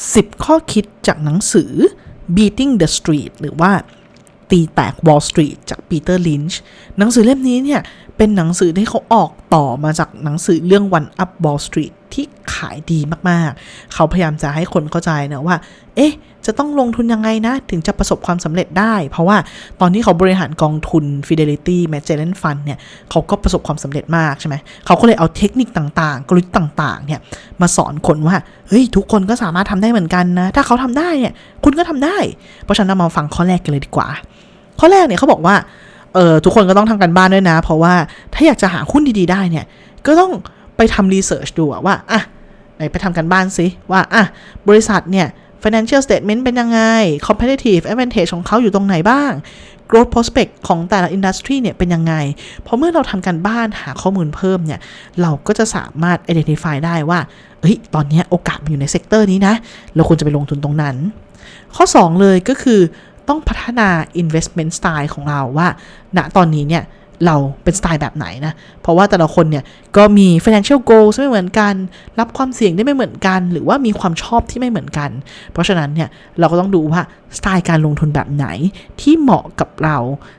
10 ข้อคิดจากหนังสือ Beating the Street หรือว่าตีแตก Wall Street จากปีเตอร์ลินช์หนังสือเล่มนี้เนี่ย เป็นหนังสือที่เขาออกต่อมาจากหนังสือเรื่อง One Up Wall Street ที่ขายดีมากๆ เขาพยายามจะให้คนเข้าใจนะว่า เอ๊ะ จะต้องลงทุนยังไงนะ ถึงจะประสบความสำเร็จได้ เพราะว่าตอนที่เขาบริหารกองทุน Fidelity Magellan Fund เนี่ยเขาก็ประสบความสำเร็จมากใช่ไหมเขาก็เลยเอาเทคนิคต่างๆ กลยุทธ์ต่างๆเนี่ยมาสอนคนว่าเฮ้ยทุกคนก็สามารถทำได้เหมือนกันนะ ถ้าเขาทำได้เนี่ยคุณก็ทำได้ เพราะฉะนั้นมาฟังข้อแรกกันเลยดีกว่า ข้อแรกเนี่ยเขาบอกว่าเออทุกคนก็ต้องทำกันบ้านด้วยนะ เพราะว่าถ้าอยากจะหาหุ้นดีๆได้เนี่ยก็ต้องไปทำรีเสิร์ชดูว่าอะไหนไปทำกันบ้านซิว่าอะบริษัทเนี่ย financial statement เป็นยังไง competitive advantage ของเขาอยู่ตรงไหนบ้าง growth prospect ของแต่ละ industry เนี่ยเป็นยังไง เพราะเมื่อเราทำกันบ้านหาข้อมูลเพิ่มเนี่ย เราก็จะสามารถ identify ได้ว่า เฮ้ย ตอนนี้โอกาสมันอยู่ในเซกเตอร์นี้นะ เราควรจะไปลงทุนตรงนั้น ข้อ 2 เลยก็คือต้องพัฒนา investment style ของเราว่า ณ ตอนนี้เนี่ย เราเป็นสไตล์แบบไหนนะ เพราะว่าแต่ละคนเนี่ยก็มี financial goals ไม่เหมือนกัน รับความเสี่ยงได้ไม่เหมือนกัน หรือว่ามีความชอบที่ไม่เหมือนกัน เพราะฉะนั้นเนี่ยเราก็ต้องดูว่าสไตล์การลงทุนแบบไหนที่เหมาะกับเรา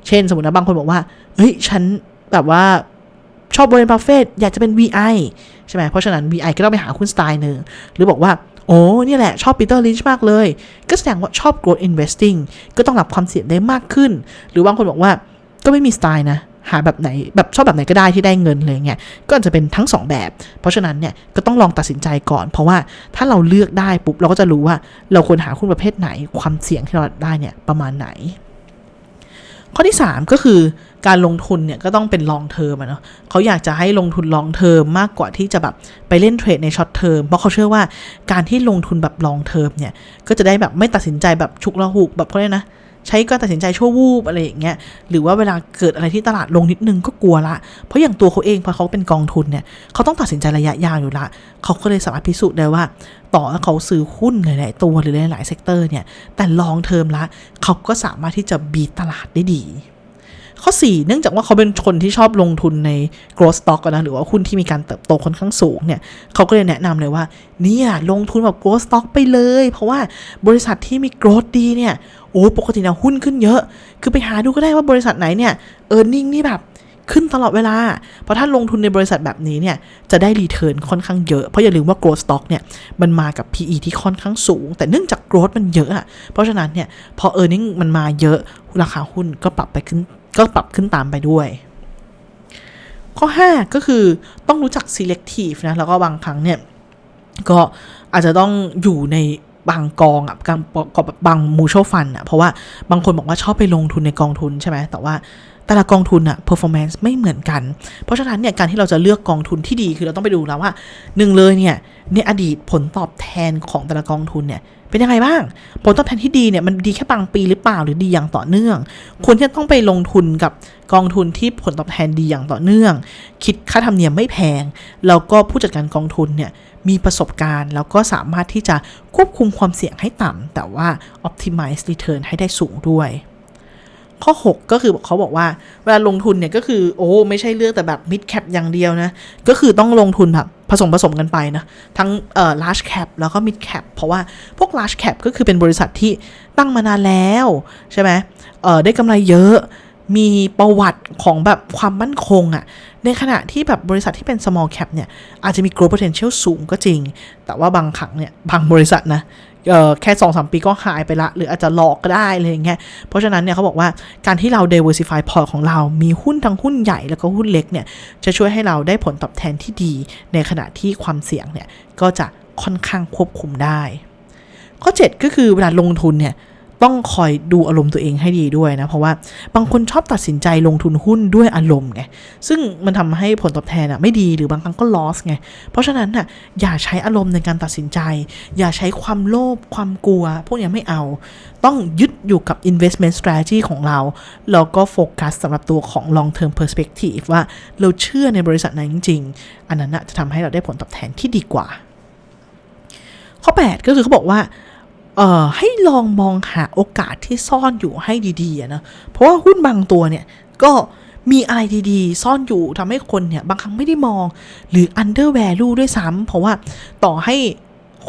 เช่นสมมตินะบางคนบอกว่า เฮ้ย ฉันแบบว่าชอบบริเวณบัฟเฟตอยากจะเป็น VI ใช่ไหม เพราะฉะนั้น VI ก็ต้องไปหาหุ้นสไตล์หนึ่ง หรือบอกว่า โอ้เนี่ยแหละ ชอบปีเตอร์ลินช์มากเลย ก็แสดงว่าชอบ growth investing ก็ต้องรับความเสี่ยงได้มากขึ้น หรือบางคนบอกว่าก็ไม่มีสไตล์นะ หาแบบไหนแบบชอบแบบไหนก็ได้ที่ได้เงินเลยเงี้ยก็อาจจะเป็นทั้ง 2 แบบ เพราะฉะนั้นเนี่ยก็ต้องลองตัดสินใจก่อน เพราะว่าถ้าเราเลือกได้ปุ๊บเราก็จะรู้ว่าเราควรหาหุ้นประเภทไหน ความเสี่ยงที่เราได้เนี่ยประมาณไหน ข้อที่ 3 ก็คือการลงทุนเนี่ยก็ต้องเป็น long term อะเนาะเขาอยากจะให้ลงทุน long term มากกว่าที่จะแบบไปเล่นเทรดใน short term เพราะเขาเชื่อว่าการที่ลงทุนแบบ long term เนี่ยก็จะได้แบบไม่ตัดสินใจแบบฉุกละหุกแบบเขาเรียกนะ ใช้การตัดสินใจชั่ววูบอะไรอย่างเงี้ยหรือว่าเวลาเกิดอะไรที่ตลาดลงนิดนึงก็กลัวละ เพราะอย่างตัวเขาเองพอเขาเป็นกองทุนเนี่ยเขาต้องตัดสินใจระยะยาวอยู่ละเขาก็เลยสามารถพิสูจน์ได้ว่า ต่อเขาซื้อหุ้นหลายๆตัวหรือหลายๆเซกเตอร์เนี่ยแต่ลองเทอมละเขาก็สามารถที่จะบีตลาดได้ดี ข้อ 4 เนื่องจากว่าเขาเป็นคนที่ชอบลงทุนใน growth stock อะนะหรือว่าหุ้นที่มีการเติบโตค่อนข้างสูงเนี่ยเขาก็เลยแนะนำเลยว่าเนี่ยลงทุนแบบ growth stock ไปเลย เพราะว่าบริษัทที่มี growth ดีเนี่ยโอ้ปกตินะหุ้นขึ้นเยอะ คือไปหาดูก็ได้ว่าบริษัทไหนเนี่ย earning นี่แบบขึ้นตลอดเวลา เพราะถ้าลงทุนในบริษัทแบบนี้เนี่ยจะได้รีเทิร์นค่อนข้างเยอะ เพราะอย่าลืมว่า growth stock เนี่ยมันมากับ PE ที่ค่อนข้างสูง แต่เนื่องจาก growth มันเยอะอะเพราะฉะนั้นเนี่ยพอ earning มันมาเยอะราคาหุ้นก็ปรับไปขึ้น ก็ปรับขึ้นตามไปด้วย ข้อ 5 ก็คือต้องรู้จัก selective นะ แล้วก็บางครั้งเนี่ย ก็อาจจะต้องอยู่ในบางกองอะกับบาง mutual fund อะเพราะว่าบางคนบอกว่าชอบไปลงทุนในกองทุนใช่ไหมแต่ว่าแต่ละกองทุนอะ performance ไม่เหมือนกัน เพราะฉะนั้นเนี่ยการที่เราจะเลือกกองทุนที่ดีคือเราต้องไปดูแล้วว่าหนึ่งเลยเนี่ยในอดีตผลตอบแทนของแต่ละกองทุนเนี่ย เป็นยังไงบ้าง ผลตอบแทนที่ดีเนี่ยมันดีแค่บางปีหรือเปล่าหรือดีอย่างต่อเนื่องควรที่จะต้องไปลงทุนกับกองทุนที่ผลตอบแทนดีอย่างต่อเนื่อง คิดค่าธรรมเนียมไม่แพง แล้วก็ผู้จัดการกองทุนเนี่ยมีประสบการณ์ แล้วก็สามารถที่จะควบคุมความเสี่ยงให้ต่ำแต่ว่า optimize return ให้ได้สูงด้วยข้อ 6 ก็คือเขาบอกว่าเวลาลงทุนเนี่ยก็คือโอ้ไม่ใช่เลือกแต่แบบ mid cap อย่างเดียวนะ ก็คือต้องลงทุนแบบ ผสมผสมกันไปนะ ทั้งเอ่อ large cap แล้วก็ mid cap เพราะว่าพวก large cap ก็คือเป็นบริษัทที่ตั้งมานานแล้วใช่ไหมเอ่อได้กำไรเยอะมีประวัติของแบบความมั่นคงอะ่ะในขณะที่แบบบริษัทที่เป็น small cap เนี่ย อาจจะมี growth potential สูงก็จริง แต่ว่าบางครั้งเนี่ย บางบริษัทนะ เออแค่สองสามปีก็หายไปละ หรืออาจจะหลอกก็ได้อะไรอย่างเงี้ยเพราะฉะนั้นเนี่ยเขาบอกว่าการที่เรา diversify port ของเรา มีหุ้นทั้งหุ้นใหญ่แล้วก็หุ้นเล็กเนี่ยจะช่วยให้เราได้ผลตอบแทนที่ดี ในขณะที่ความเสี่ยงเนี่ยก็จะค่อนข้างควบคุมได้ ข้อ 7 ก็คือเวลาลงทุนเนี่ย ต้องคอยดูอารมณ์ตัวเองให้ดีด้วยนะ เพราะว่าบางคนชอบตัดสินใจลงทุนหุ้นด้วยอารมณ์ไง ซึ่งมันทำให้ผลตอบแทนอะไม่ดีหรือบางครั้งก็ loss ไง เพราะฉะนั้นอะอย่าใช้อารมณ์ในการตัดสินใจ อย่าใช้ความโลภความกลัว พวกนี้ไม่เอา ต้องยึดอยู่กับ investment strategy ของเรา แล้วก็โฟกัสสำหรับตัวของ long term perspective ว่าเราเชื่อในบริษัทนั้นจริงๆ อันนั้นนะจะทำให้เราได้ผลตอบแทนที่ดีกว่า ข้อ 8 ก็คือเขาบอกว่า เอ่อให้ลองมองหาโอกาสที่ซ่อนอยู่ให้ดีๆนะ เพราะว่าหุ้นบางตัวเนี่ยก็มีอะไรดีๆ ซ่อนอยู่ทำให้คนเนี่ยบางครั้งไม่ได้มอง หรือ under value ด้วยซ้ำเพราะว่าต่อให้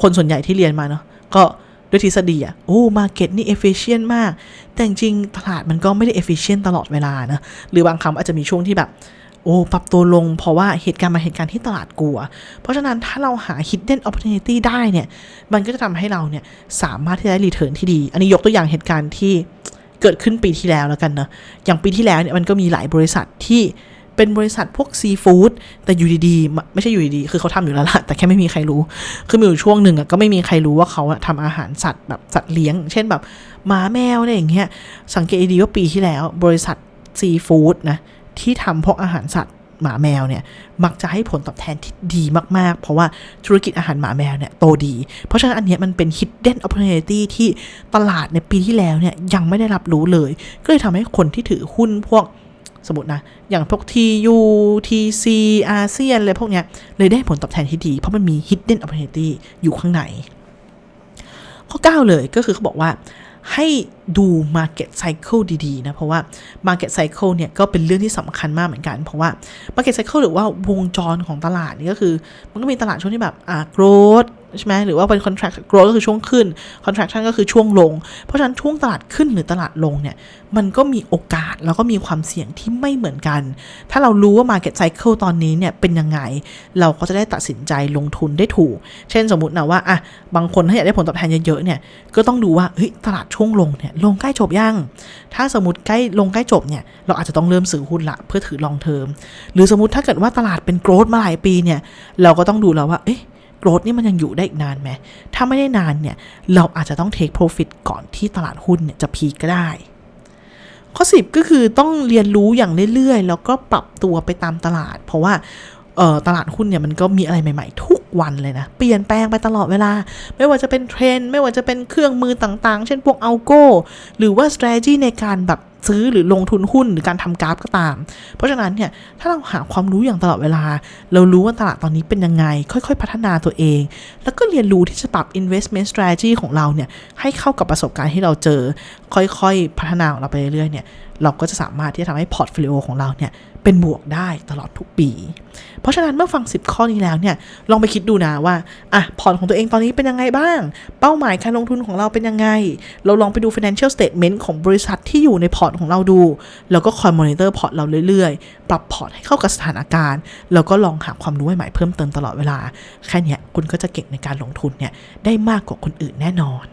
คนส่วนใหญ่ที่เรียนมาเนาะก็ด้วยทฤษฎีอะโอ้มาเก็ตนี่ efficient มาก แต่จริงตลาดมันก็ไม่ได้ efficient ตลอดเวลานะ หรือบางครั้งอาจจะมีช่วงที่แบบ โอ้ปรับตัวลงเพราะว่าเหตุการณ์มาเหตุการณ์ที่ตลาดกลัว เพราะฉะนั้นถ้าเราหา hidden opportunity ได้เนี่ยมันก็จะทำให้เราเนี่ยสามารถที่จะได้ return ที่ดี อันนี้ยกตัวอย่างเหตุการณ์ที่เกิดขึ้นปีที่แล้วแล้วกันเนอะอย่างปีที่แล้วเนี่ยมันก็มีหลายบริษัทที่เป็นบริษัทพวกซีฟู้ดแต่อยู่ดีๆ ไม่ใช่อยู่ดีๆ คือเขาทำอยู่แล้วล่ะแต่แค่ไม่มีใครรู้ คือมีอยู่ช่วงหนึ่งอะก็ไม่มีใครรู้ว่าเขาอะทำอาหารสัตว์แบบสัตว์เลี้ยง เช่นแบบหมาแมวอะไรอย่างเงี้ยสังเกตดีว่าปีที่แล้ว บริษัทซีฟู้ดนะ ที่ทำพวกอาหารสัตว์หมาแมวเนี่ยมักจะให้ผลตอบแทนที่ดีมาก ๆ เพราะว่าธุรกิจอาหารหมาแมวเนี่ยโตดี เพราะฉะนั้นอันเนี้ยมันเป็น hidden opportunity ที่ตลาดในปีที่แล้วเนี่ยยังไม่ได้รับรู้เลย ก็เลยทำให้คนที่ถือหุ้นพวกสมมตินะ อย่างพวก TU TC อาเซียนเลยพวกเนี้ยเลยได้ผลตอบแทนที่ดี เพราะมันมี hidden opportunity อยู่ข้างใน ข้อ 9 เลยก็คือเขาบอกว่า ให้ดู market cycle ดีๆนะ เพราะว่า market cycle เนี่ยก็เป็นเรื่องที่สำคัญมากเหมือนกัน เพราะว่า market cycle หรือว่าวงจรของตลาดนี่ก็คือ มันก็มีตลาดช่วงที่แบบอ่า growth ใช่ไหมหรือว่าเป็น contract growth ก็คือช่วงขึ้น contraction ก็คือช่วงลง เพราะฉะนั้นช่วงตลาดขึ้นหรือตลาดลงเนี่ยมันก็มีโอกาสแล้วก็มีความเสี่ยงที่ไม่เหมือนกัน ถ้าเรารู้ว่า market cycle ตอนนี้เนี่ยเป็นยังไง เราก็จะได้ตัดสินใจลงทุนได้ถูก เช่นสมมตินะว่าอะบางคนถ้าอยากได้ผลตอบแทนเยอะๆเนี่ยก็ต้องดูว่าเฮ้ยตลาดช่วงลงเนี่ยลงใกล้จบยัง ถ้าสมมติใกล้ลงใกล้จบเนี่ยเราอาจจะต้องเริ่มซื้อหุ้นละเพื่อถือลองเทอมหรือสมมติถ้าเกิดว่าตลาดเป็นโกรดมาหลายปีเนี่ยเราก็ต้องดูแล้วว่าเอ๊ะ โกรดนี่มันยังอยู่ได้อีกนานไหม ถ้าไม่ได้นานเนี่ย เราอาจจะต้องเทคโปรฟิตก่อนที่ตลาดหุ้นเนี่ยจะพีคก็ได้ ข้อ 10 ก็คือต้องเรียนรู้อย่างเรื่อยๆ แล้วก็ปรับตัวไปตามตลาด เพราะว่าตลาดหุ้นเนี่ยมันก็มีอะไรใหม่ ๆ ทุก วันเลยนะ เปลี่ยนแปลงไปตลอดเวลา ไม่ว่าจะเป็นเทรนด์ไม่ว่าจะเป็นเครื่องมือต่างๆ เช่นพวก algo หรือว่า strategy ในการแบบซื้อหรือลงทุนหุ้นหรือการทำกราฟก็ตาม เพราะฉะนั้นเนี่ยถ้าเราหาความรู้อย่างตลอดเวลา เรารู้ว่าตลาดตอนนี้เป็นยังไง ค่อยๆ พัฒนาตัวเอง แล้วก็เรียนรู้ที่จะปรับ investment strategy ของเราเนี่ยให้เข้ากับประสบการณ์ที่เราเจอ ค่อยๆ พัฒนาของเราไปเรื่อยๆเนี่ยเราก็จะสามารถที่จะทำให้พอร์ตโฟลิโอของเราเนี่ย เป็นบวกได้ตลอดทุกปี เพราะฉะนั้นเมื่อฟัง 10 ข้อนี้แล้วเนี่ยลองไปคิดดูนะว่าอะพอร์ตของตัวเองตอนนี้เป็นยังไงบ้าง เป้าหมายการลงทุนของเราเป็นยังไง เราลองไปดู financial statement ของบริษัทที่อยู่ในพอร์ตของเราดู แล้วก็คอยมอนิเตอร์พอร์ตเราเรื่อยๆ ปรับพอร์ตให้เข้ากับสถานการณ์ แล้วก็ลองหาความรู้ใหม่ๆเพิ่มเติมตลอดเวลา แค่นี้คุณก็จะเก่งในการลงทุนเนี่ยได้มากกว่าคนอื่นแน่นอน